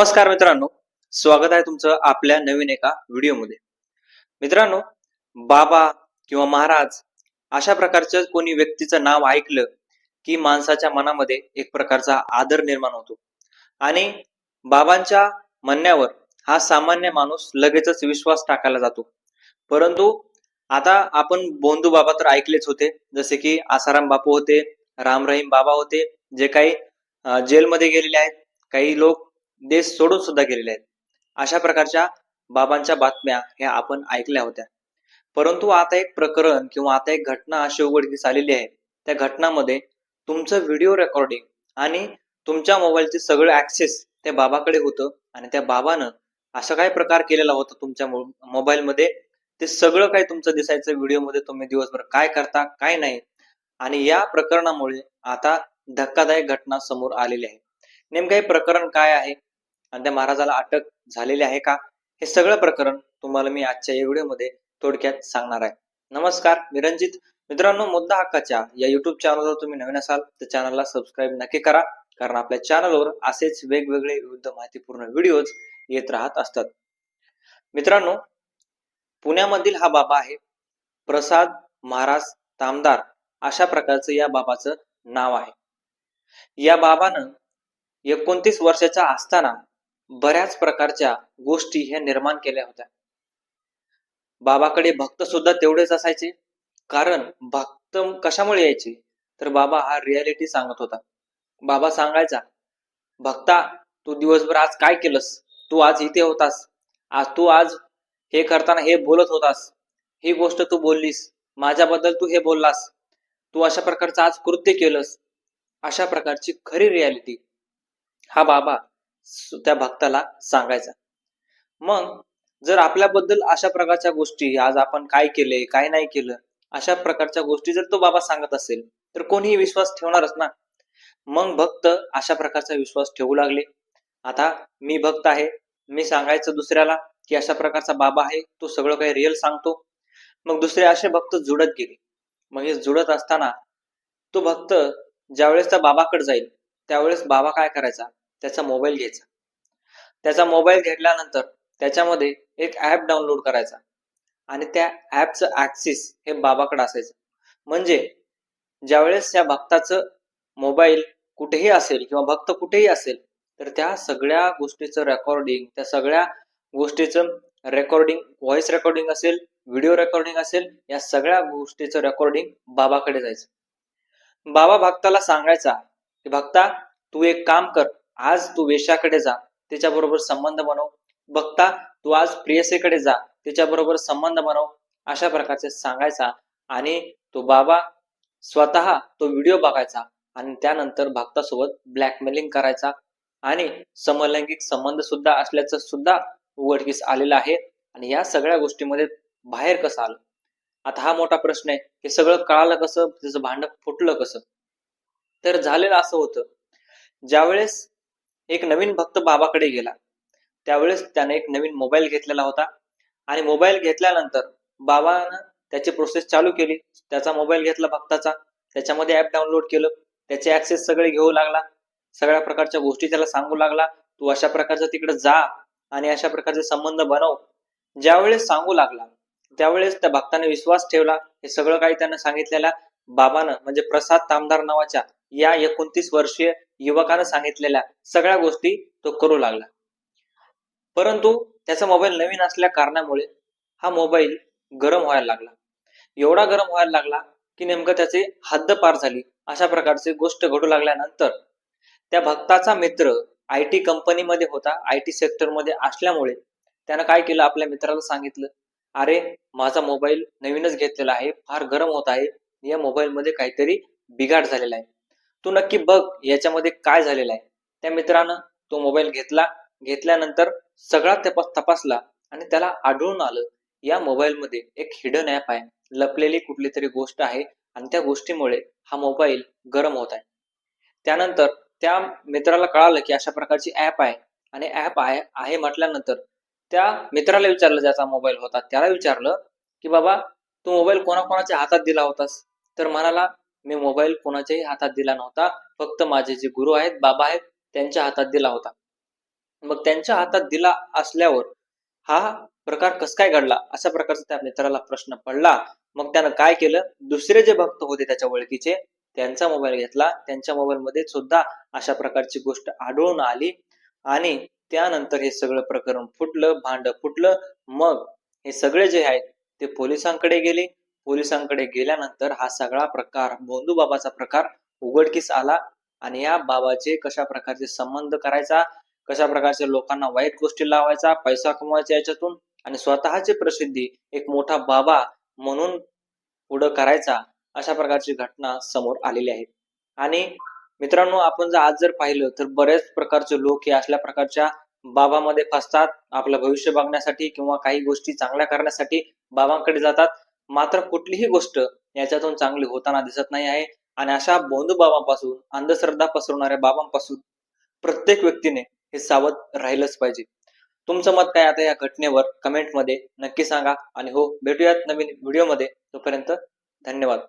नमस्कार मित्रांनो. स्वागत आहे तुमचं आपल्या नवीन एका व्हिडिओमध्ये. मित्रांनो बाबा किंवा महाराज अशा प्रकारचं कोणी व्यक्तीचं नाव ऐकलं की माणसाच्या मनामध्ये एक प्रकारचा आदर निर्माण होतो. आणि बाबांच्या म्हणण्यावर हा सामान्य माणूस लगेचच विश्वास टाकायला जातो. परंतु आता आपण बोंधू बाबा तर ऐकलेच होते. जसे की आसाराम बापू होते राम रहीम बाबा होते जे काही जेलमध्ये गेलेले आहेत. काही लोक देश सोडून सुद्धा गेलेले आहेत. अशा प्रकारच्या बाबांच्या बातम्या ह्या आपण ऐकल्या होत्या. परंतु आता एक प्रकरण किंवा आता एक घटना अशी उघडकीस आलेली आहे. त्या घटनामध्ये तुमचं व्हिडिओ रेकॉर्डिंग आणि तुमच्या मोबाईलचे सगळं ऍक्सेस त्या बाबाकडे होतं आणि त्या बाबानं असा काय प्रकार केलेला होता तुमच्या मोबाईलमध्ये? ते सगळं काही तुमचं दिसायचं व्हिडिओमध्ये तुम्ही दिवसभर काय करता काय नाही? आणि या प्रकरणामुळे आता धक्कादायक घटना समोर आलेली आहे. नेमकं हे प्रकरण काय आहे? आणि त्या महाराजाला अटक झालेली आहे का? हे सगळं प्रकरण तुम्हाला मी आजच्या या व्हिडिओमध्ये थोडक्यात सांगणार आहे. नमस्कार मी रंजित मित्रांनो मुद्दा हक्काच्या या युट्यूब चॅनलवर तुम्ही नवीन असाल तर चॅनलला सबस्क्राईब नक्की करा कारण आपल्या चॅनलवर असेच वेगवेगळे विविध माहितीपूर्ण व्हिडिओज येत राहत असतात. मित्रांनो पुण्यामधील हा बाबा आहे प्रसाद महाराज तामदार अशा प्रकारचं या बाबाचं नाव आहे. या बाबानं एकोणतीस वर्षाचा असताना बऱ्याच प्रकारच्या गोष्टी ह्या निर्माण केल्या होत्या. बाबाकडे भक्त सुद्धा तेवढेच असायचे. कारण भक्त कशामुळे यायचे? तर बाबा हा रियालिटी सांगत होता. बाबा सांगायचा भक्ता तू दिवसभर आज काय केलंस? तू आज इथे होतास. आज तू आज हे करताना हे बोलत होतास. ही गोष्ट तू बोललीस. माझ्याबद्दल तू हे बोललास. तू अशा प्रकारचं आज कृत्य केलंस. अशा प्रकारची खरी रियालिटी हा बाबा त्या भक्ताला सांगायचा. मग जर आपल्याबद्दल अशा प्रकारच्या गोष्टी आज आपण काय केले काय नाही केलं अशा प्रकारच्या गोष्टी जर तो बाबा सांगत असेल तर कोणीही विश्वास ठेवणारच ना. मग भक्त अशा प्रकारचा विश्वास ठेवू लागले. आता मी भक्त आहे मी सांगायचं दुसऱ्याला की अशा प्रकारचा बाबा आहे तो सगळं काही रिअल सांगतो. मग दुसरे असे भक्त जुडत गेले. मग हे जुडत असताना तो भक्त ज्यावेळेस त्या बाबाकडे जाईल त्यावेळेस बाबा काय करायचा? त्याचा मोबाईल घ्यायचा. त्याचा मोबाईल घेतल्यानंतर त्याच्यामध्ये एक ऍप डाउनलोड करायचा आणि त्या ऍपचं ऍक्सिस हे बाबाकडे असायचं. म्हणजे ज्यावेळेस त्या भक्ताचं मोबाईल कुठेही असेल किंवा भक्त कुठेही असेल तर त्या सगळ्या गोष्टीचं रेकॉर्डिंग त्या सगळ्या गोष्टीचं रेकॉर्डिंग व्हॉइस रेकॉर्डिंग असेल व्हिडिओ रेकॉर्डिंग असेल या सगळ्या गोष्टीचं रेकॉर्डिंग बाबाकडे जायचं. बाबा भक्ताला सांगायचा की भक्ता तू एक काम कर आज तू वेशाकडे जा त्याच्याबरोबर संबंध बनव. बघता तू आज प्रियसेकडे जा त्याच्याबरोबर संबंध बनव. अशा प्रकारचे सांगायचा आणि तो बाबा स्वतः तो व्हिडिओ बघायचा आणि त्यानंतर भक्तासोबत ब्लॅकमेलिंग करायचा. आणि समलैंगिक संबंध सुद्धा असल्याचं सुद्धा उघडकीस आलेलं आहे आणि या सगळ्या गोष्टीमध्ये बाहेर कसं आलं? आता हा मोठा प्रश्न आहे. हे सगळं कळालं कसं? त्याचं भांड फुटलं कसं? तर झालेलं असं होतं. ज्यावेळेस एक नवीन भक्त बाबाकडे गेला. त्यावेळेस त्याने एक नवीन मोबाईल घेतलेला होता. आणि मोबाईल घेतल्यानंतर बाबानं त्याची प्रोसेस चालू केली. त्याचा मोबाईल घेतला भक्ताचा. त्याच्यामध्ये ऍप डाउनलोड केलं. त्याचे ऍक्सेस सगळे घेऊ लागला. सगळ्या प्रकारच्या गोष्टी त्याला सांगू लागला. तू अशा प्रकारचं तिकडे जा आणि अशा प्रकारचे संबंध बनव. ज्यावेळेस सांगू लागला त्यावेळेस त्या भक्ताने विश्वास ठेवला. हे सगळं काही त्यानं सांगितलेल्या बाबानं म्हणजे प्रसाद तामदार नावाच्या या एकोणतीस वर्षीय युवकानं सांगितलेल्या सगळ्या गोष्टी तो करू लागला. परंतु त्याचा मोबाईल नवीन असल्या कारणामुळे हा मोबाईल गरम व्हायला लागला. एवढा गरम व्हायला लागला की नेमकं त्याचे हद्द पार झाली. अशा प्रकारची गोष्ट घडू लागल्यानंतर त्या भक्ताचा मित्र आय टी कंपनीमध्ये होता आय टी सेक्टरमध्ये असल्यामुळे त्यानं काय केलं? आपल्या मित्राला सांगितलं अरे माझा मोबाईल नवीनच घेतलेला आहे फार गरम होत आहे. या मोबाईलमध्ये काहीतरी बिघाड झालेला आहे. तू नक्की बघ याच्यामध्ये काय झालेलं आहे. त्या मित्रानं तो मोबाईल घेतला घेतल्यानंतर सगळा तपास तपासला आणि त्याला आढळून आलं या मोबाईलमध्ये एक हिडन ऍप आहे. लपलेली कुठली तरी गोष्ट आहे आणि त्या गोष्टीमुळे हा मोबाईल गरम होत आहे. त्यानंतर त्या मित्राला कळालं की अशा प्रकारची ऍप आहे आणि ऍप आहे आहे म्हटल्यानंतर त्या मित्राला विचारलं ज्याचा मोबाईल होता त्याला विचारलं की बाबा तू मोबाईल कोणाकोणाच्या हातात दिला होतास? तर म्हणाला मी मोबाईल कोणाच्याही हातात दिला नव्हता. फक्त माझे जे गुरु आहेत बाबा आहेत त्यांच्या हातात दिला होता. मग त्यांच्या हातात दिला असल्यावर हा प्रकार कस काय घडला? अशा प्रकारचा त्या मित्राला प्रश्न पडला. मग त्यानं काय केलं? दुसरे जे भक्त होते त्याच्या ओळखीचे त्यांचा मोबाईल घेतला. त्यांच्या मोबाईल मध्ये सुद्धा अशा प्रकारची गोष्ट आढळून आली आणि त्यानंतर हे सगळं प्रकरण फुटलं भांड फुटलं. मग हे सगळे जे आहेत ते पोलिसांकडे गेले. पोलिसांकडे गेल्यानंतर हा सगळा प्रकार बोंधू बाबाचा प्रकार उघडकीस आला आणि या बाबाचे कशा प्रकारचे संबंध करायचा कशा प्रकारच्या लोकांना वाईट गोष्टी लावायचा पैसा कमवायचा याच्यातून आणि स्वतःची प्रसिद्धी एक मोठा बाबा म्हणून पुढं करायचा अशा प्रकारची घटना समोर आलेली आहे. आणि मित्रांनो आपण जर आज जर पाहिलं तर बरेच प्रकारचे लोक हे असल्या प्रकारच्या बाबामध्ये फसतात. आपलं भविष्य बघण्यासाठी किंवा काही गोष्टी चांगल्या करण्यासाठी बाबांकडे जातात. मात्र कुठलीही गोष्ट याच्यातून चांगली होताना दिसत नाही आहे. आणि अशा बोंधू बाबांपासून अंधश्रद्धा पसरवणाऱ्या बाबांपासून प्रत्येक व्यक्तीने हे सावध राहिलंच पाहिजे. तुमचं मत काय आता या घटनेवर कमेंटमध्ये नक्की सांगा. आणि हो भेटूयात नवीन व्हिडिओमध्ये तोपर्यंत धन्यवाद.